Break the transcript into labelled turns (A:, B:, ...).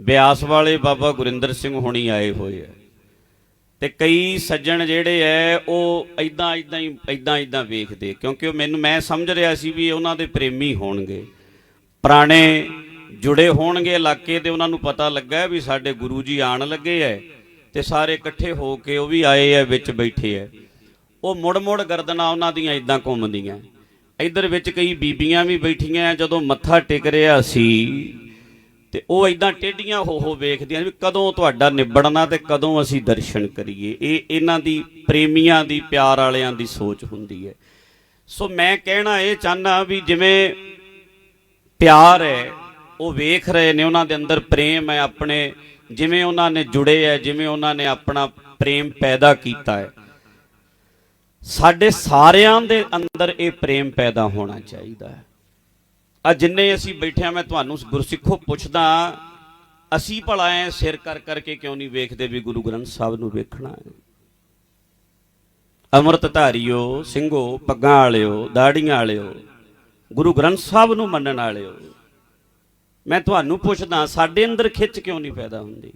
A: ਬਿਆਸ ਵਾਲੇ ਬਾਬਾ ਗੁਰਿੰਦਰ ਸਿੰਘ ਹੁਣੀ ਆਏ ਹੋਏ ਆ। ਤੇ ਕਈ ਸੱਜਣ ਜਿਹੜੇ ਐ, ਉਹ ਐਦਾਂ ਐਦਾਂ ਹੀ ਐਦਾਂ ਐਦਾਂ ਵੇਖਦੇ। ਕਿਉਂਕਿ ਉਹ ਮੈਨੂੰ, ਮੈਂ ਸਮਝ ਰਿਹਾ ਸੀ ਵੀ ਉਹਨਾਂ ਦੇ ਪ੍ਰੇਮੀ ਹੋਣਗੇ। ਪੁਰਾਣੇ ਜੁੜੇ ਹੋਣਗੇ ਇਲਾਕੇ ਤੇ ਉਹਨਾਂ ਨੂੰ ਪਤਾ ਲੱਗਾ ਵੀ ਸਾਡੇ ਗੁਰੂ ਜੀ ਆਣ ਲੱਗੇ ਐ ਤੇ ਸਾਰੇ ਇਕੱਠੇ ਹੋ ਕੇ ਉਹ ਵੀ ਆਏ ਐ, ਵਿੱਚ ਬੈਠੇ ਐ। ਉਹ ਮੁੜ ਮੁੜ ਗਰਦਨਾਂ ਉਹਨਾਂ ਦੀਆਂ ਇਦਾਂ ਘੁੰਮਦੀਆਂ। ਇਧਰ ਵਿੱਚ ਕਈ ਬੀਬੀਆਂ ਵੀ ਬੈਠੀਆਂ ਜਦੋਂ ਮੱਥਾ ਟੇਕ ਰਿਹਾ ਸੀ ਤੇ ਉਹ ਇਦਾਂ ਟੇਡੀਆਂ ਹੋ ਹੋ ਵੇਖਦੀਆਂ ਵੀ ਕਦੋਂ ਤੁਹਾਡਾ ਨਿਬੜਨਾ ਤੇ ਕਦੋਂ ਅਸੀਂ ਦਰਸ਼ਨ ਕਰੀਏ। ਇਹ ਇਹਨਾਂ ਦੀ ਪ੍ਰੇਮੀਆਂ ਦੀ, ਪਿਆਰ ਵਾਲਿਆਂ ਦੀ ਸੋਚ ਹੁੰਦੀ ਹੈ। ਸੋ ਮੈਂ ਕਹਿਣਾ ਇਹ ਚਾਹਨਾ ਵੀ ਜਿਵੇਂ ਪਿਆਰ ਹੈ, ਉਹ ਵੇਖ ਰਹੇ ਨੇ, ਉਹਨਾਂ ਦੇ ਅੰਦਰ ਪ੍ਰੇਮ ਹੈ, ਆਪਣੇ ਜਿਵੇਂ ਉਹਨਾਂ ਨੇ ਜੁੜੇ ਹੈ, ਜਿਵੇਂ ਉਹਨਾਂ ਨੇ ਆਪਣਾ ਪ੍ਰੇਮ ਪੈਦਾ ਕੀਤਾ ਹੈ। ਸਾਡੇ ਸਾਰਿਆਂ ਦੇ ਅੰਦਰ ਇਹ ਪ੍ਰੇਮ ਪੈਦਾ ਹੋਣਾ ਚਾਹੀਦਾ ਹੈ। ਆ ਜਿੰਨੇ ਅਸੀਂ ਬੈਠੇ ਮੈਂ ਤੁਹਾਨੂੰ ਗੁਰਸਿੱਖੋ ਪੁੱਛਦਾ ਅਸੀਂ ਭਲਾ ਐ ਸਿਰ ਕਰ ਕਰਕੇ ਕਿਉਂ ਨਹੀਂ ਵੇਖਦੇ ਵੀ ਗੁਰੂ ਗ੍ਰੰਥ ਸਾਹਿਬ ਨੂੰ ਵੇਖਣਾ ਹੈ? ਅੰਮ੍ਰਿਤ ਧਾਰੀਓ, ਸਿੰਘੋ, ਪੱਗਾਂ ਵਾਲਿਓ, ਦਾੜੀਆਂ ਵਾਲਿਓ, ਗੁਰੂ ਗ੍ਰੰਥ ਸਾਹਿਬ ਨੂੰ ਮੰਨਣ ਵਾਲਿਓ, ਮੈਂ ਤੁਹਾਨੂੰ ਪੁੱਛਦਾ, ਸਾਡੇ ਅੰਦਰ ਖਿੱਚ ਕਿਉਂ ਨਹੀਂ ਪੈਦਾ ਹੁੰਦੀ?